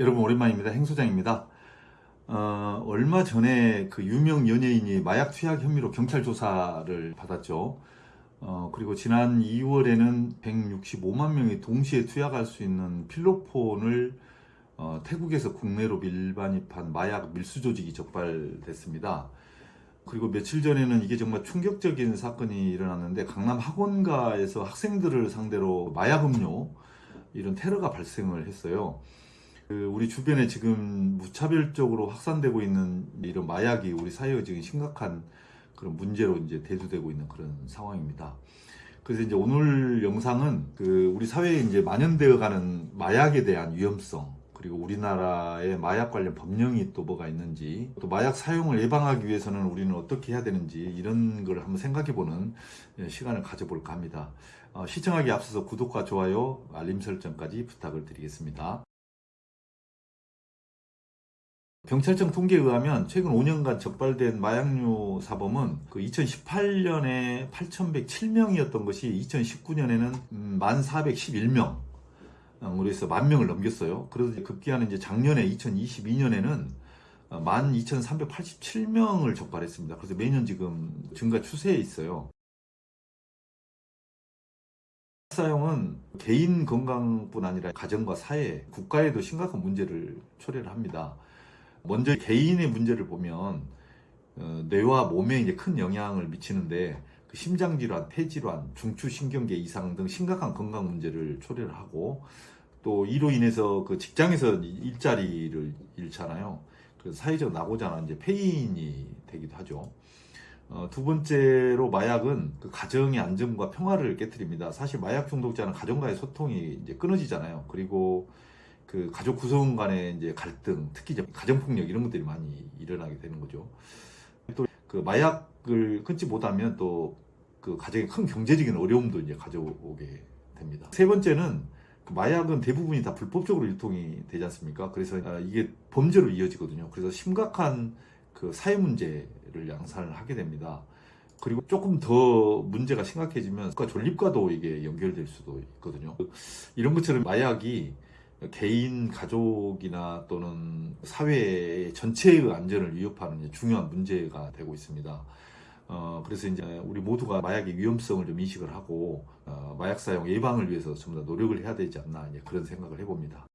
여러분 오랜만입니다. 행소장입니다. 어, 얼마 전에 그 유명 연예인이 마약 투약 혐의로 경찰 조사를 받았죠. 어, 그리고 지난 2월에는 165만 명이 동시에 투약할 수 있는 필로폰을 어, 태국에서 국내로 밀반입한 마약 밀수 조직이 적발됐습니다. 그리고 며칠 전에는 이게 정말 충격적인 사건이 일어났는데 강남 학원가에서 학생들을 상대로 마약 음료 이런 테러가 발생을 했어요. 그 우리 주변에 지금 무차별적으로 확산되고 있는 이런 마약이 우리 사회에 지금 심각한 그런 문제로 이제 대두되고 있는 그런 상황입니다. 그래서 이제 오늘 영상은 그 우리 사회에 이제 만연되어 가는 마약에 대한 위험성 그리고 우리나라의 마약 관련 법령이 또 뭐가 있는지 또 마약 사용을 예방하기 위해서는 우리는 어떻게 해야 되는지 이런 걸 한번 생각해 보는 시간을 가져볼까 합니다. 어, 시청하기 앞서서 구독과 좋아요, 알림 설정까지 부탁을 드리겠습니다. 경찰청 통계에 의하면 최근 5년간 적발된 마약류 사범은 그 2018년에 8,107명이었던 것이 2019년에는 음, 1,411명. 그래서 만 명을 넘겼어요. 그래서 급기야는 이제 작년에 2022년에는 12,387명을 적발했습니다. 그래서 매년 지금 증가 추세에 있어요. 사용은 개인 건강뿐 아니라 가정과 사회, 국가에도 심각한 문제를 초래를 합니다. 먼저 개인의 문제를 보면 어, 뇌와 몸에 이제 큰 영향을 미치는데 그 심장 질환, 폐 질환, 중추 신경계 이상 등 심각한 건강 문제를 초래를 하고 또 이로 인해서 그 직장에서 일자리를 잃잖아요. 그래서 사회적 낙오자나 이제 폐인이 되기도 하죠. 어, 두 번째로 마약은 그 가정의 안정과 평화를 깨뜨립니다. 사실 마약 중독자는 가정과의 소통이 이제 끊어지잖아요. 그리고 그 가족 구성 간의 이제 갈등, 특히 이제 가정폭력 이런 것들이 많이 일어나게 되는 거죠. 또 그 마약을 끊지 못하면 또 그 가정에 큰 경제적인 어려움도 이제 가져오게 됩니다. 세 번째는 그 마약은 대부분이 다 불법적으로 유통이 되지 않습니까? 그래서 아, 이게 범죄로 이어지거든요. 그래서 심각한 그 사회 문제를 양산을 하게 됩니다. 그리고 조금 더 문제가 심각해지면 국가 존립과도 이게 연결될 수도 있거든요. 이런 것처럼 마약이 개인, 가족이나 또는 사회 전체의 안전을 위협하는 중요한 문제가 되고 있습니다. 어, 그래서 이제 우리 모두가 마약의 위험성을 좀 인식을 하고 어, 마약 사용 예방을 위해서 좀더 노력을 해야 되지 않나 그런 생각을 해봅니다.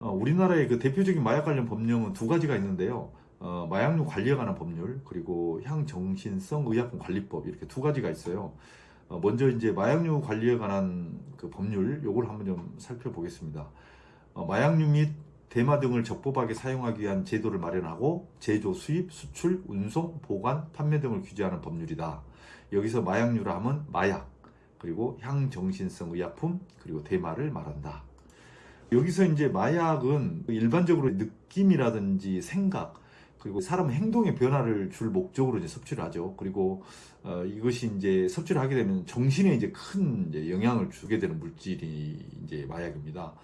어, 우리나라의 그 대표적인 마약 관련 법령은 두 가지가 있는데요. 어, 마약류 관리에 관한 법률 그리고 향정신성 의약품 관리법 이렇게 두 가지가 있어요. 어, 먼저 이제 마약류 관리에 관한 그 법률 요걸 한번 좀 살펴보겠습니다. 어, 마약류 및 대마 등을 적법하게 사용하기 위한 제도를 마련하고 제조, 수입, 수출, 운송, 보관, 판매 등을 규제하는 법률이다. 여기서 마약류라 하면 마약, 그리고 향정신성 의약품, 그리고 대마를 말한다. 여기서 이제 마약은 일반적으로 느낌이라든지 생각, 그리고 사람 행동의 변화를 줄 목적으로 이제 섭취를 하죠. 그리고 어, 이것이 이제 섭취를 하게 되면 정신에 이제 큰 이제 영향을 주게 되는 물질이 이제 마약입니다.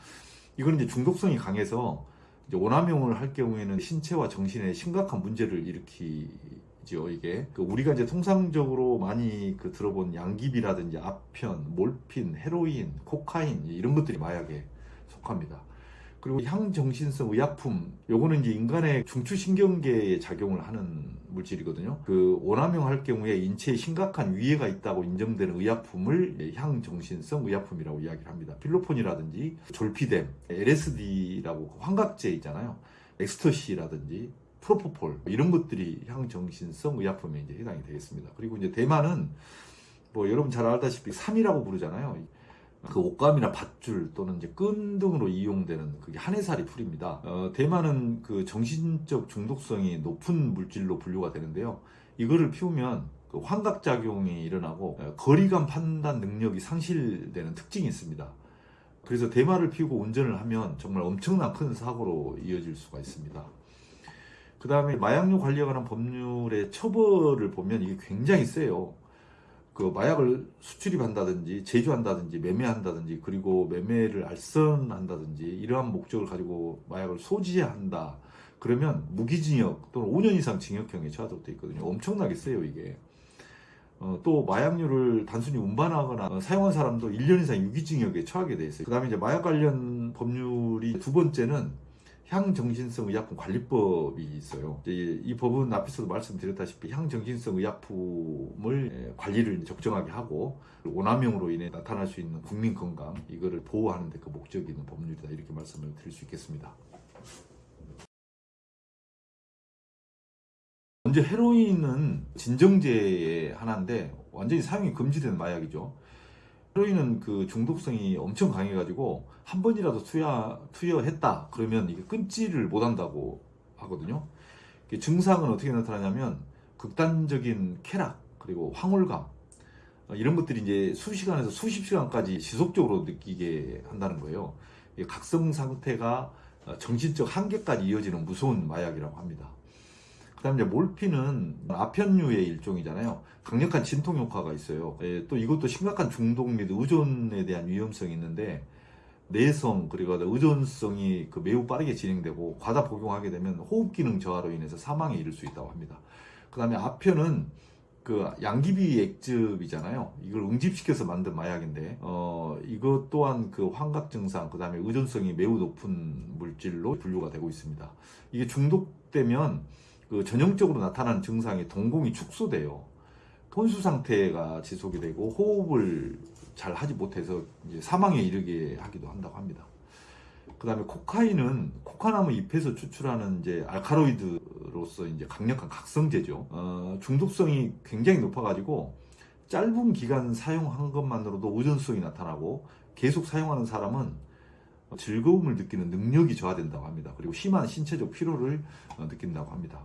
이건 이제 중독성이 강해서 이제 오남용을 할 경우에는 신체와 정신에 심각한 문제를 일으키죠. 이게 그 우리가 이제 통상적으로 많이 그 들어본 양귀비라든지 아편, 몰핀, 헤로인, 코카인 이런 것들이 마약에 속합니다. 그리고 향정신성 의약품 요거는 이제 인간의 중추신경계에 작용을 하는 물질이거든요. 그 오남용 할 경우에 인체에 심각한 위해가 있다고 인정되는 의약품을 향정신성 의약품이라고 이야기를 합니다. 필로폰이라든지 졸피뎀, LSD라고 환각제 있잖아요. 엑스터시라든지 프로포폴 이런 것들이 향정신성 의약품에 이제 해당이 되겠습니다. 그리고 이제 대만은 뭐 여러분 잘 알다시피 3이라고 부르잖아요. 그 옷감이나 밧줄 또는 이제 끈 등으로 이용되는 그게 한해살이 풀입니다. 어, 대만은 그 정신적 중독성이 높은 물질로 분류가 되는데요. 이거를 피우면 그 환각작용이 일어나고 어, 거리감 판단 능력이 상실되는 특징이 있습니다. 그래서 대마를 피우고 운전을 하면 정말 엄청난 큰 사고로 이어질 수가 있습니다. 그 다음에 마약류 관리에 관한 법률의 처벌을 보면 이게 굉장히 세요. 그 마약을 수출입한다든지 제조한다든지 매매한다든지 그리고 매매를 알선한다든지 이러한 목적을 가지고 마약을 소지한다. 그러면 무기징역 또는 5년 이상 징역형에 처하도록 되어 있거든요. 엄청나게 세요 이게. 어, 또 마약류를 단순히 운반하거나 어, 사용한 사람도 1년 이상 유기징역에 처하게 돼 있어요. 그 다음에 이제 마약 관련 법률이 두 번째는 향정신성 의약품 관리법이 있어요. 이제 이 법은 앞에서도 말씀드렸다시피 향정신성 의약품을 에, 관리를 적정하게 하고 오남용으로 인해 나타날 수 있는 국민 건강 이거를 보호하는 데 그 목적이 있는 법률이다 이렇게 말씀을 드릴 수 있겠습니다. 먼저 헤로인은 진정제의 하나인데 완전히 사용이 금지된 마약이죠. 헤로인은 그 중독성이 엄청 강해가지고 한 번이라도 투여, 투여했다 그러면 이게 끊지를 못한다고 하거든요. 증상은 어떻게 나타나냐면 극단적인 쾌락 그리고 황홀감 어, 이런 것들이 이제 수시간에서 수십 시간까지 지속적으로 느끼게 한다는 거예요. 이 각성 상태가 어, 정신적 한계까지 이어지는 무서운 마약이라고 합니다. 그다음 이제 몰피는 아편류의 일종이잖아요. 강력한 진통 효과가 있어요. 예, 또 이것도 심각한 중독 및 의존에 대한 위험성이 있는데 내성 그리고 의존성이 그 매우 빠르게 진행되고 과다 복용하게 되면 호흡 기능 저하로 인해서 사망에 이를 수 있다고 합니다. 그다음에 아편은 그 양귀비 액즙이잖아요. 이걸 응집시켜서 만든 마약인데 어 이것 또한 그 환각 증상 그 다음에 의존성이 매우 높은 물질로 분류가 되고 있습니다. 이게 중독되면 그 전형적으로 나타나는 증상이 동공이 축소돼요. 혼수 상태가 지속이 되고 호흡을 잘 하지 못해서 사망에 이르게 하기도 한다고 합니다. 그 다음에 코카인은 코카나무 잎에서 추출하는 이제 알카로이드로서 이제 강력한 각성제죠. 어, 중독성이 굉장히 높아가지고 짧은 기간 사용한 것만으로도 의존성이 나타나고 계속 사용하는 사람은 즐거움을 느끼는 능력이 저하된다고 합니다. 그리고 심한 신체적 피로를 어, 느낀다고 합니다.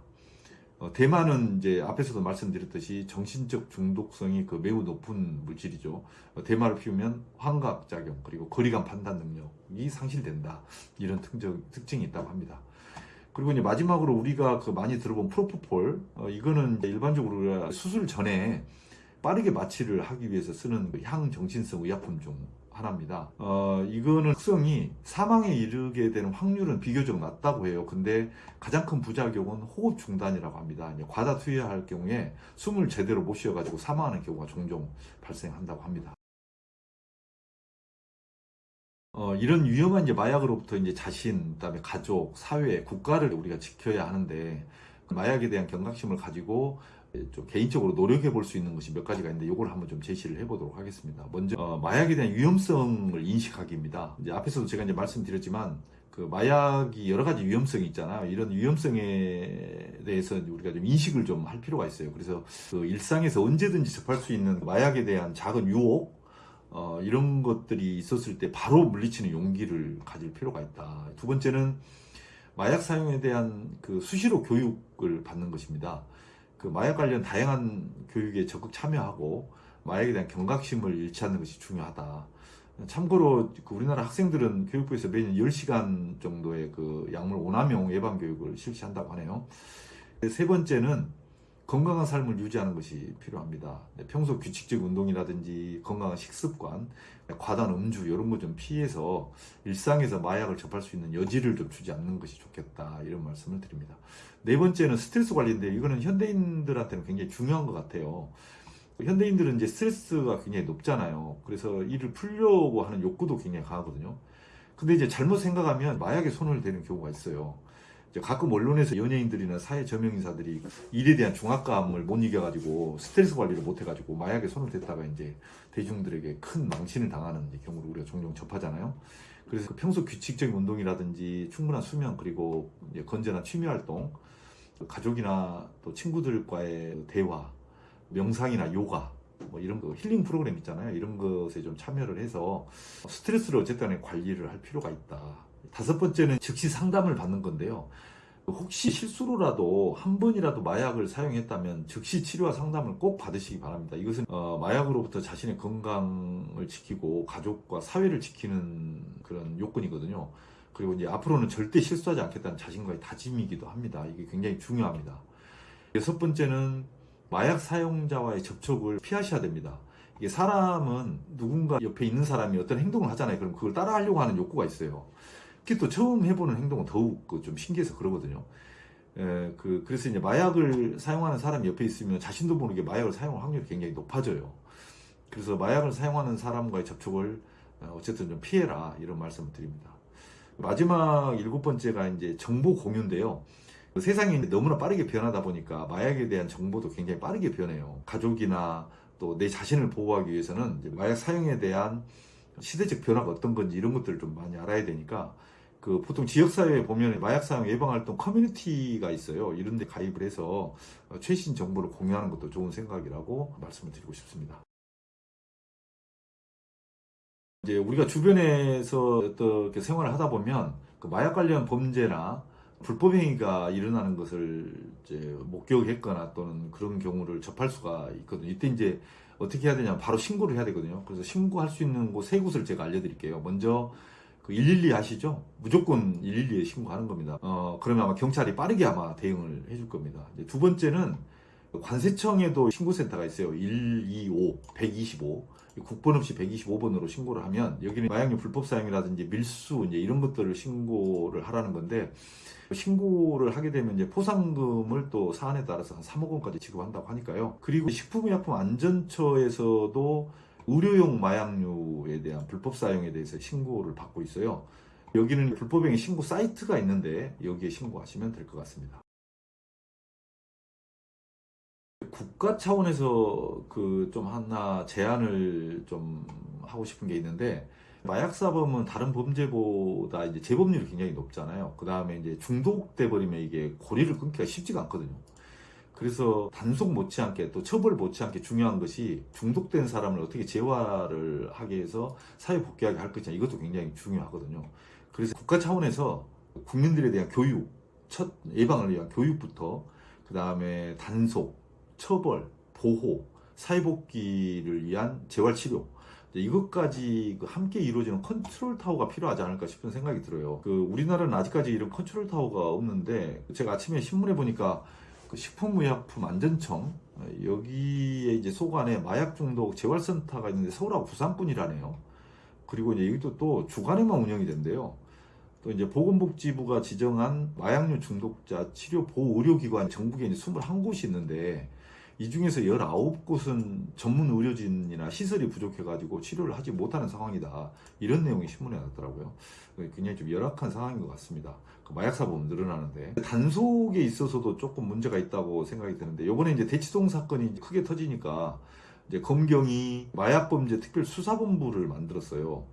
어, 대만은 이제 앞에서도 말씀드렸듯이 정신적 중독성이 그 매우 높은 물질이죠. 어, 대마를 피우면 환각 작용 그리고 거리감 판단 능력이 상실된다 이런 특정, 특징이 있다고 합니다. 그리고 이제 마지막으로 우리가 그 많이 들어본 프로포폴 어, 이거는 일반적으로 수술 전에 빠르게 마취를 하기 위해서 쓰는 그 향정신성 의약품 중 하나입니다. 어, 이거는 특성이 사망에 이르게 되는 확률은 비교적 낮다고 해요. 근데 가장 큰 부작용은 호흡 중단이라고 합니다. 과다 투여할 경우에 숨을 제대로 못 쉬어가지고 사망하는 경우가 종종 발생한다고 합니다. 어, 이런 위험한 이제 마약으로부터 이제 자신, 그다음에 가족, 사회, 국가를 우리가 지켜야 하는데 마약에 대한 경각심을 가지고 좀 개인적으로 노력해 볼 수 있는 것이 몇 가지가 있는데 이걸 한번 좀 제시를 해보도록 하겠습니다. 먼저 어, 마약에 대한 위험성을 인식하기입니다. 이제 앞에서도 제가 이제 말씀드렸지만 그 마약이 여러 가지 위험성이 있잖아요. 이런 위험성에 대해서 우리가 좀 인식을 좀 할 필요가 있어요. 그래서 그 일상에서 언제든지 접할 수 있는 마약에 대한 작은 유혹 어, 이런 것들이 있었을 때 바로 물리치는 용기를 가질 필요가 있다. 두 번째는 마약 사용에 대한 그 수시로 교육을 받는 것입니다. 그 마약 관련 다양한 교육에 적극 참여하고 마약에 대한 경각심을 잃지 않는 것이 중요하다. 참고로 그 우리나라 학생들은 교육부에서 매년 10시간 정도의 그 약물 오남용 예방 교육을 실시한다고 하네요. 세 번째는 건강한 삶을 유지하는 것이 필요합니다. 네, 평소 규칙적 운동이라든지 건강한 식습관, 과다한 음주 이런 거 좀 피해서 일상에서 마약을 접할 수 있는 여지를 좀 주지 않는 것이 좋겠다 이런 말씀을 드립니다. 네 번째는 스트레스 관리인데 이거는 현대인들한테는 굉장히 중요한 것 같아요. 현대인들은 이제 스트레스가 굉장히 높잖아요. 그래서 이를 풀려고 하는 욕구도 굉장히 강하거든요. 근데 이제 잘못 생각하면 마약에 손을 대는 경우가 있어요. 이제 가끔 언론에서 연예인들이나 사회 저명 인사들이 일에 대한 중압감을 못 이겨가지고 스트레스 관리를 못 해가지고 마약에 손을 댔다가 이제 대중들에게 큰 망신을 당하는 경우를 우리가 종종 접하잖아요. 그래서 그 평소 규칙적인 운동이라든지 충분한 수면 그리고 건전한 취미 활동, 가족이나 또 친구들과의 대화, 명상이나 요가 뭐 이런 거 힐링 프로그램 있잖아요. 이런 것에 좀 참여를 해서 스트레스를 어쨌든 관리를 할 필요가 있다. 다섯 번째는 즉시 상담을 받는 건데요. 혹시 실수로라도 한 번이라도 마약을 사용했다면 즉시 치료와 상담을 꼭 받으시기 바랍니다. 이것은 어, 마약으로부터 자신의 건강을 지키고 가족과 사회를 지키는 그런 요건이거든요. 그리고 이제 앞으로는 절대 실수하지 않겠다는 자신과의 다짐이기도 합니다. 이게 굉장히 중요합니다. 여섯 번째는 마약 사용자와의 접촉을 피하셔야 됩니다. 이게 사람은 누군가 옆에 있는 사람이 어떤 행동을 하잖아요. 그럼 그걸 따라하려고 하는 욕구가 있어요. 특히 또 처음 해보는 행동은 더욱 그좀 신기해서 그러거든요. 에, 그 그래서 이제 마약을 사용하는 사람이 옆에 있으면 자신도 모르게 마약을 사용할 확률이 굉장히 높아져요. 그래서 마약을 사용하는 사람과의 접촉을 어, 어쨌든 좀 피해라 이런 말씀을 드립니다. 마지막 일곱 번째가 이제 정보 공유인데요. 그 세상이 너무나 빠르게 변하다 보니까 마약에 대한 정보도 굉장히 빠르게 변해요. 가족이나 또 내 자신을 보호하기 위해서는 마약 사용에 대한 시대적 변화가 어떤 건지 이런 것들을 좀 많이 알아야 되니까 그 보통 지역사회에 보면 마약 사용 예방활동 커뮤니티가 있어요. 이런 데 가입을 해서 어, 최신 정보를 공유하는 것도 좋은 생각이라고 말씀을 드리고 싶습니다. 이제 우리가 주변에서 어떻게 생활을 하다 보면 그 마약 관련 범죄나 불법 행위가 일어나는 것을 이제 목격했거나 또는 그런 경우를 접할 수가 있거든요. 이때 이제 어떻게 해야 되냐면 바로 신고를 해야 되거든요. 그래서 신고할 수 있는 곳 세 곳을 제가 알려드릴게요. 먼저 그 112 아시죠? 무조건 112에 신고하는 겁니다. 어, 그러면 아마 경찰이 빠르게 아마 대응을 해줄 겁니다. 두 번째는 관세청에도 신고센터가 있어요. 125, 125. 국번 없이 125번으로 신고를 하면 여기는 마약류 불법 사용이라든지 밀수 이제 이런 것들을 신고를 하라는 건데 신고를 하게 되면 이제 포상금을 또 사안에 따라서 한 3억 원까지 지급한다고 하니까요. 그리고 식품의약품 안전처에서도 의료용 마약류에 대한 불법 사용에 대해서 신고를 받고 있어요. 여기는 불법행위 신고 사이트가 있는데 여기에 신고하시면 될 것 같습니다. 국가 차원에서 그 좀 하나 제안을 좀 하고 싶은 게 있는데 마약 사범은 다른 범죄보다 이제 재범률이 굉장히 높잖아요. 그 다음에 이제 중독돼 버리면 이게 고리를 끊기가 쉽지가 않거든요. 그래서 단속 못지않게 또 처벌 못지않게 중요한 것이 중독된 사람을 어떻게 재활을 하게 해서 사회 복귀하게 할 것이냐 이것도 굉장히 중요하거든요. 그래서 국가 차원에서 국민들에 대한 교육, 첫 예방을 위한 교육부터 그 다음에 단속, 처벌, 보호, 사회복귀를 위한 재활치료 이것까지 그 함께 이루어지는 컨트롤 타워가 필요하지 않을까 싶은 생각이 들어요. 그 우리나라는 아직까지 이런 컨트롤 타워가 없는데 제가 아침에 신문에 보니까 그 식품의약품 안전청 여기에 이제 소관에 마약 중독 재활센터가 있는데 서울하고 부산뿐이라네요. 그리고 이제 여기도 또 주간에만 운영이 된대요. 또 이제 보건복지부가 지정한 마약류 중독자 치료 보호 의료기관 전국에 이제 21곳이 있는데 이 중에서 19곳은 전문 의료진이나 시설이 부족해가지고 치료를 하지 못하는 상황이다. 이런 내용이 신문에 나왔더라고요. 굉장히 좀 열악한 상황인 것 같습니다. 그 마약 사범 늘어나는데. 단속에 있어서도 조금 문제가 있다고 생각이 드는데, 요번에 이제 대치동 사건이 크게 터지니까, 이제 검경이 마약범죄 특별수사본부를 만들었어요.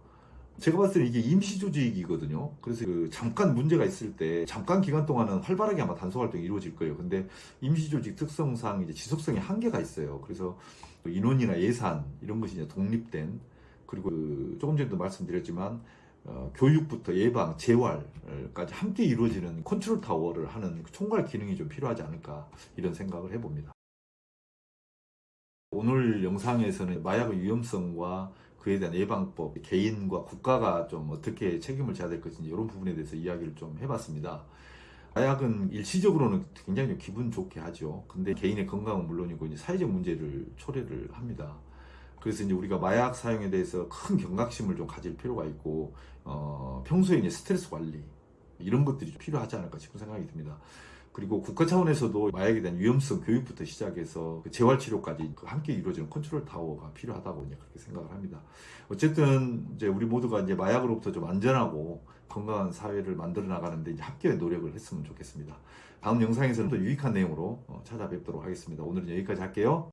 제가 봤을 때 이게 임시 조직이거든요. 그래서 그 잠깐 문제가 있을 때 잠깐 기간 동안은 활발하게 아마 단속 활동이 이루어질 거예요. 근데 임시 조직 특성상 이제 지속성에 한계가 있어요. 그래서 그 인원이나 예산 이런 것이 이제 독립된 그리고 그 조금 전에도 말씀드렸지만 어, 교육부터 예방, 재활까지 함께 이루어지는 컨트롤 타워를 하는 그 총괄 기능이 좀 필요하지 않을까 이런 생각을 해봅니다. 오늘 영상에서는 마약의 위험성과 그에 대한 예방법, 개인과 국가가 좀 어떻게 책임을 져야 될 것인지 이런 부분에 대해서 이야기를 좀 해봤습니다. 마약은 일시적으로는 굉장히 좀 기분 좋게 하죠. 근데 개인의 건강은 물론이고 사회적 문제를 초래를 합니다. 그래서 이제 우리가 마약 사용에 대해서 큰 경각심을 좀 가질 필요가 있고 어, 평소에 이제 스트레스 관리 이런 것들이 좀 필요하지 않을까 싶은 생각이 듭니다. 그리고 국가 차원에서도 마약에 대한 위험성 교육부터 시작해서 그 재활 치료까지 그 함께 이루어지는 컨트롤 타워가 필요하다고 그렇게 생각을 합니다. 어쨌든 이제 우리 모두가 이제 마약으로부터 좀 안전하고 건강한 사회를 만들어 나가는데 이제 합계의 노력을 했으면 좋겠습니다. 다음 영상에서는 또 유익한 내용으로 어, 찾아뵙도록 하겠습니다. 오늘은 여기까지 할게요.